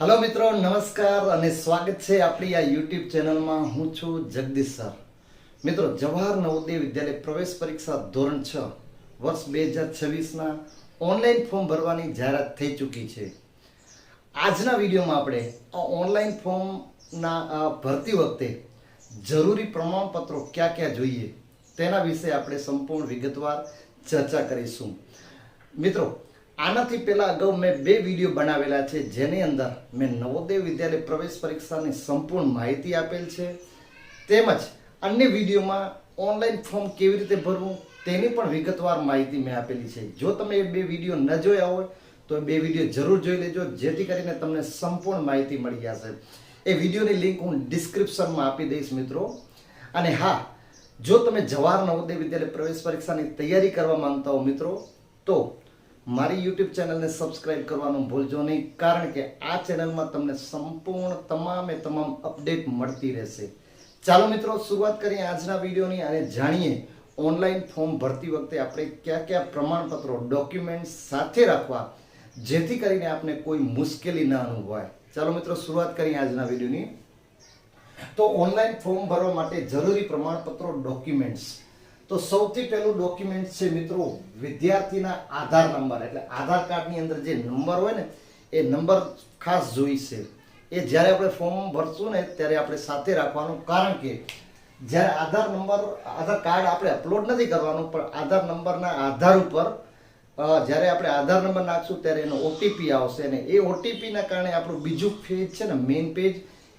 Hello મિત્રો, નમસ્કાર અને સ્વાગત છે આપણી આ યુટ્યુબ ચેનલમાં. હું છું જગદીશ સર. મિત્રો, જવાહર નવોદય વિદ્યાલય પ્રવેશ પરીક્ષા ધોરણ છ, વર્ષ બે હજાર છવ્વીસના ઓનલાઈન ફોર્મ ભરવાની જાહેરાત થઈ ચૂકી છે. આજના વિડીયોમાં આપણે આ ઓનલાઈન ફોર્મના ભરતી વખતે જરૂરી પ્રમાણપત્રો ક્યાં ક્યાં જોઈએ તેના વિશે આપણે સંપૂર્ણ વિગતવાર ચર્ચા કરીશું. મિત્રો આનાથી પહેલા અગાઉ મેં બે વીડિયો બનાવેલા છે, જેની અંદર મેં નવોદય વિદ્યાલય પ્રવેશ પરીક્ષાની સંપૂર્ણ માહિતી આપેલ છે. તેમજ અન્ય વિડીયોમાં ઓનલાઈન ફોર્મ કેવી રીતે ભરવું, તેની પણ વિગતવાર માહિતી મેં આપેલી છે. જો તમે એ બે વીડિયો ન જોયા હોય, તો બે વીડિયો જરૂર જોઈ લેજો, જેથી કરીને તમને સંપૂર્ણ માહિતી મળી જશે. એ વિડીયોની લિંક હું ડિસ્ક્રિપ્શનમાં આપી દઈશ મિત્રો. અને હા, જો તમે જવાહર નવોદય વિદ્યાલય પ્રવેશ પરીક્ષાની તૈયારી કરવા માંગતા હો મિત્રો, તો મારી યુટ્યુબ ચેનલને સબસ્ક્રાઇબ કરવાનું ભૂલજો નહીં, કારણ કે આ ચેનલમાં તમને સંપૂર્ણ તમામે તમામ અપડેટ મળતી રહેશે. ચાલો મિત્રો, શરૂઆત કરીએ આજના વિડીયોની અને જાણીએ ઓનલાઈન ફોર્મ ભરતી વખતે આપણે કયા કયા પ્રમાણપત્રો ડોક્યુમેન્ટ સાથે રાખવા, જેથી કરીને આપણે કોઈ મુશ્કેલી ન અનુભવાય. ચાલો મિત્રો, શરૂઆત કરીએ આજના વિડીયોની તો ઓનલાઈન ફોર્મ ભરવા માટે જરૂરી પ્રમાણપત્રો ડોક્યુમેન્ટ્સ તો સૌથી પહેલું ડોક્યુમેન્ટ છે મિત્રો વિદ્યાર્થીના આધાર નંબર. એટલે આધાર કાર્ડની અંદર જે નંબર હોય ને, એ નંબર ખાસ જોઈશે. એ જ્યારે આપણે ફોર્મ ભરશું ને, ત્યારે આપણે સાથે રાખવાનું. કારણ કે જ્યારે આધાર નંબર, આધાર કાર્ડ આપણે અપલોડ નથી કરવાનું, પણ આધાર નંબરના આધાર ઉપર જ્યારે આપણે આધાર નંબર નાખશું ત્યારે એનો ઓટીપી આવશે અને એ ઓટીપીના કારણે આપણું બીજું પેજ છે ને મેઇન પેજ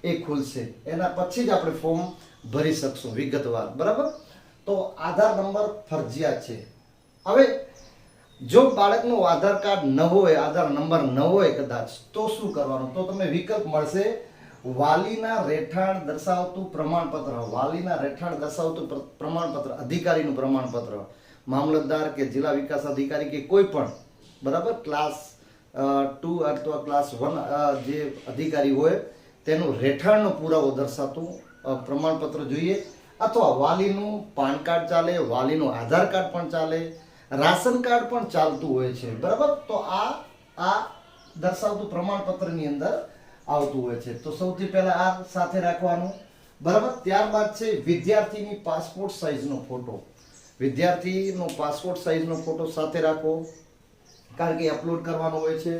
એ ખુલશે. એના પછી જ આપણે ફોર્મ ભરી શકશું વિગતવાર. બરાબર? તો આધાર નંબર ફરજિયાત છે. હવે, જો બાળકનું આધાર કાર્ડ ન હોય, આધાર નંબર ન હોય કદાચ, તો શું કરવાનું? તો તમને વિકલ્પ મળશે. વાલીના રહેઠાણ દર્શાવતું પ્રમાણપત્ર, વાલીના રહેઠાણ દર્શાવતું પ્રમાણપત્ર, અધિકારીનું પ્રમાણપત્ર, મામલતદાર કે જિલ્લા વિકાસ અધિકારી કે કોઈ પણ, બરાબર? ક્લાસ ટુ અથવા ક્લાસ વન જે અધિકારી હોય, તેનું રહેઠાણનો પુરાવો દર્શાવતું પ્રમાણપત્ર જોઈએ. અથવા વાલીનું પાન કાર્ડ ચાલે, વાલીનું આધાર કાર્ડ પણ ચાલે, રાશન કાર્ડ પણ ચાલતું હોય છે. બરાબર? તો આ આ દર્શાવતું પ્રમાણપત્રની અંદર આવતું હોય છે. તો સૌથી પહેલાં આ સાથે રાખવાનું. બરાબર? ત્યારબાદ છે વિદ્યાર્થીની પાસપોર્ટ સાઇઝનો ફોટો. વિદ્યાર્થીનો પાસપોર્ટ સાઇઝનો ફોટો સાથે રાખો, કારણ કે અપલોડ કરવાનો હોય છે.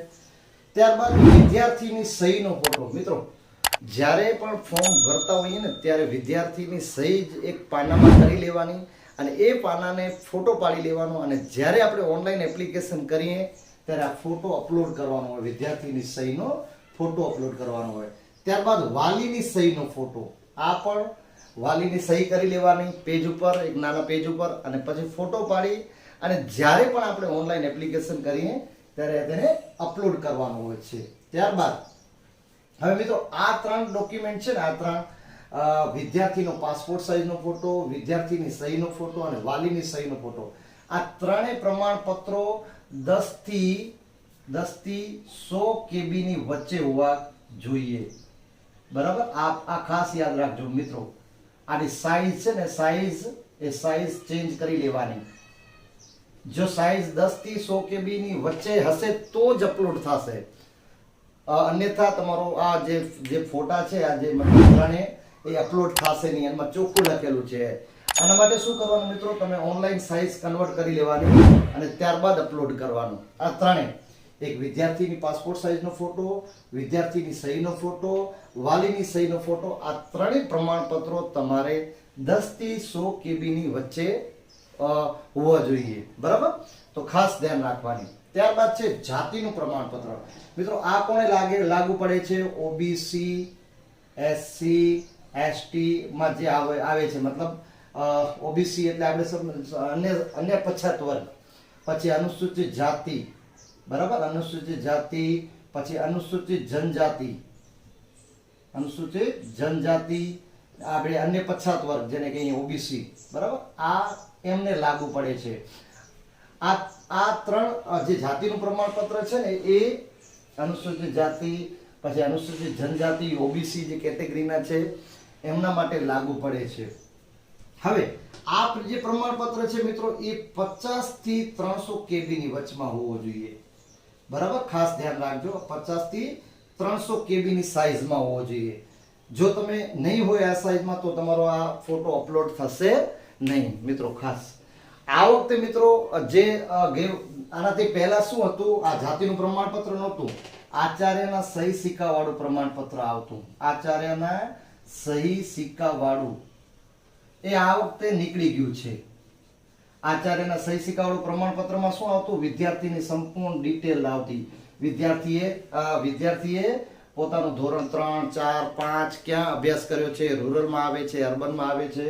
ત્યારબાદ વિદ્યાર્થીની સહીનો ફોટો. મિત્રો જ્યારે પણ ફોર્મ ભરતા હોઈએ ને, ત્યારે વિદ્યાર્થીની સહી જ એક પાનામાં કરી લેવાની અને એ પાનાને ફોટો પાડી લેવાનો અને જ્યારે આપણે ઓનલાઈન એપ્લિકેશન કરીએ, ત્યારે આ ફોટો અપલોડ કરવાનો હોય, વિદ્યાર્થીની સહીનો ફોટો અપલોડ કરવાનો હોય. ત્યારબાદ વાલીની સહીનો ફોટો આ પણ વાલીની સહી કરી લેવાની પેજ ઉપર, એક નાના પેજ ઉપર અને પછી ફોટો પાડી અને જ્યારે પણ આપણે ઓનલાઈન એપ્લિકેશન કરીએ, ત્યારે તેને અપલોડ કરવાનું હોય છે. ત્યારબાદ હવે મિત્રો, આ ત્રણ ડોક્યુમેન્ટ છે ને, આ ત્રણ વિદ્યાર્થીનો પાસપોર્ટ સાઇઝનો ફોટો વિદ્યાર્થીની સહીનો ફોટો અને વાલીની સહીનો ફોટો આ ત્રણેય પ્રમાણપત્રો દસથી દસથી સો કેબીની વચ્ચે હોવા જોઈએ. બરાબર? આ આ ખાસ યાદ રાખજો મિત્રો. આની સાઈઝ છે ને સાઈઝ એ સાઈઝ ચેન્જ કરી લેવાની. જો સાઈઝ દસથી સો કેબી ની વચ્ચે હશે તો જ અપલોડ થશે. અન્યથા તમારો આ જે જે ફોટા છે, આ જે ત્રણે એ અપલોડ થશે નહીં. એમાં ચોખ્ખું લખેલું છે. આના માટે શું કરવાનું મિત્રો? તમે ઓનલાઈન સાઇઝ કન્વર્ટ કરી લેવાની અને ત્યારબાદ અપલોડ કરવાનું. આ ત્રણે એક વિદ્યાર્થીની પાસપોર્ટ સાઇઝનો ફોટો વિદ્યાર્થીની સહીનો ફોટો વાલીની સહીનો ફોટો આ ત્રણેય પ્રમાણપત્રો તમારે દસથી સો કેબીની વચ્ચે હોવા જોઈએ. બરાબર? તો ખાસ ધ્યાન રાખવાની. ત્યારબાદ છે જાતિનું પ્રમાણપત્ર. મિત્રો, આ કોને લાગે, લાગુ પડે છે? ઓબીસી એસસી એસટી માં જે આવે છે. મતલબ ઓબીસી એટલે આપણે અન્ય અન્ય પછાત વર્ગ. પછી અનુસૂચિત જાતિ. બરાબર? અનુસૂચિત જાતિ, પછી અનુસૂચિત જનજાતિ. અનુસૂચિત જનજાતિ, આપણે અન્ય પછાત વર્ગ, જેને કહીએ ઓબીસી બરાબર? આ એમને લાગુ પડે છે. આ આ ત્રણ જે જાતિનું પ્રમાણપત્ર છે ને, એ અનુસૂચિત જાતિ, પછી અનુસૂચિત જનજાતિ, ઓબીસી જે કેટેગરીના છે, એમના માટે લાગુ પડે છે. હવે, આ જે પ્રમાણપત્ર છે મિત્રો, એ પચાસથી ત્રણસો કેબી ની વચમાં હોવો જોઈએ. બરાબર? ખાસ ધ્યાન રાખજો પચાસથી ત્રણસો કેબીની સાઇઝમાં હોવો જોઈએ. જો તમે નહીં હોય આ સાઇઝમાં તો તમારો આ ફોટો અપલોડ થશે નહીં. મિત્રો, ખાસ આ વખતે મિત્રો જે આનાથી પહેલા શું હતું? આ જાતિનું પ્રમાણપત્ર નહોતું. આચાર્યના સહી સિક્કા વાળું પ્રમાણપત્ર આવતું. આચાર્યના સહી સિક્કા વાળું એ આ વખતે નીકળી ગયું છે. આચાર્યના સહી સિક્કાવાળું પ્રમાણપત્રમાં શું આવતું? વિદ્યાર્થીની સંપૂર્ણ ડિટેલ આવતી. વિદ્યાર્થીએ વિદ્યાર્થીએ પોતાનું ધોરણ ત્રણ, ચાર, પાંચ ક્યાં અભ્યાસ કર્યો છે? રૂરલમાં આવે છે, અર્બનમાં આવે છે?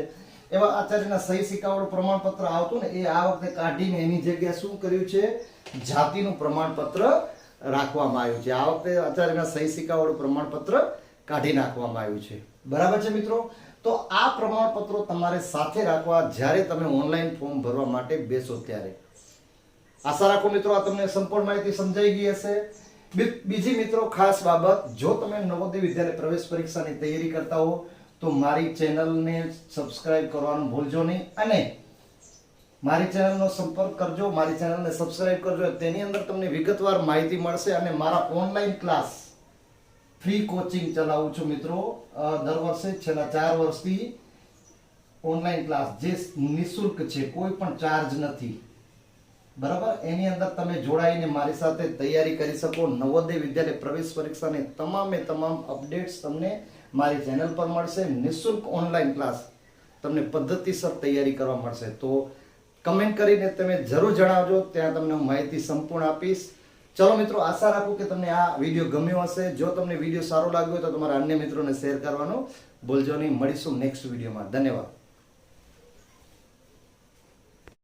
એવા આચાર્યના સહી સિક્કાવાળું પ્રમાણપત્ર આવતું ને એ આ વખતે કાઢીને એની જગ્યાએ શું કર્યું છે? જાતિનું પ્રમાણપત્ર રાખવામાં આવ્યું છે. આ વખતે આચાર્યના સહી સિક્કાવાળું પ્રમાણપત્ર કાઢી નાખવામાં આવ્યું છે. બરાબર છે મિત્રો? તો આ પ્રમાણપત્રો તમારે સાથે રાખવા જ્યારે તમે ઓનલાઈન ફોર્મ ભરવા માટે બેસો ત્યારે. આશા રાખો મિત્રો આ તમને સંપૂર્ણ માહિતી સમજાઈ ગઈ હશે. બીજી મિત્રો ખાસ બાબત, જો તમે નવોદય વિદ્યાલય પ્રવેશ પરીક્ષાની તૈયારી કરતા હો તો મારી ચેનલને સબસ્ક્રાઇબ કરવાનું ભૂલજો નહીં અને મારી ચેનલનો સંપર્ક કરજો, મારી ચેનલને સબસ્ક્રાઇબ કરજો તેની અંદર તમને વિગતવાર માહિતી મળશે અને મારા ઓનલાઈન ક્લાસ ફ્રી કોચિંગ ચલાવું છું મિત્રો. દર વર્ષે છેલ્લા ચાર વર્ષથી ઓનલાઈન ક્લાસ જે નિઃશુલ્ક છે, કોઈ પણ ચાર્જ નથી. બરાબર? એની અંદર તમે જોડાઈને મારી સાથે તૈયારી કરી શકો. નવોદય વિદ્યાલય પ્રવેશ પરીક્ષાની તમામે તમામ અપડેટ્સ તમને મારી ચેનલ પર મળશે, નિઃશુલ્ક ઓનલાઈન ક્લાસ તમને પદ્ધતિસર તૈયારી કરવા મળશે. તો કમેન્ટ કરીને તમે જરૂર જણાવજો, ત્યાં તમને હું માહિતી સંપૂર્ણ આપીશ. ચલો મિત્રો, આશા રાખું કે તમને આ વીડિયો ગમ્યો હશે. જો તમને વીડિયો સારો લાગ્યો તો તમારા અન્ય મિત્રોને શેર કરવાનો. ભૂલજો નહીં, મળીશું નેક્સ્ટ વિડીયોમાં. ધન્યવાદ.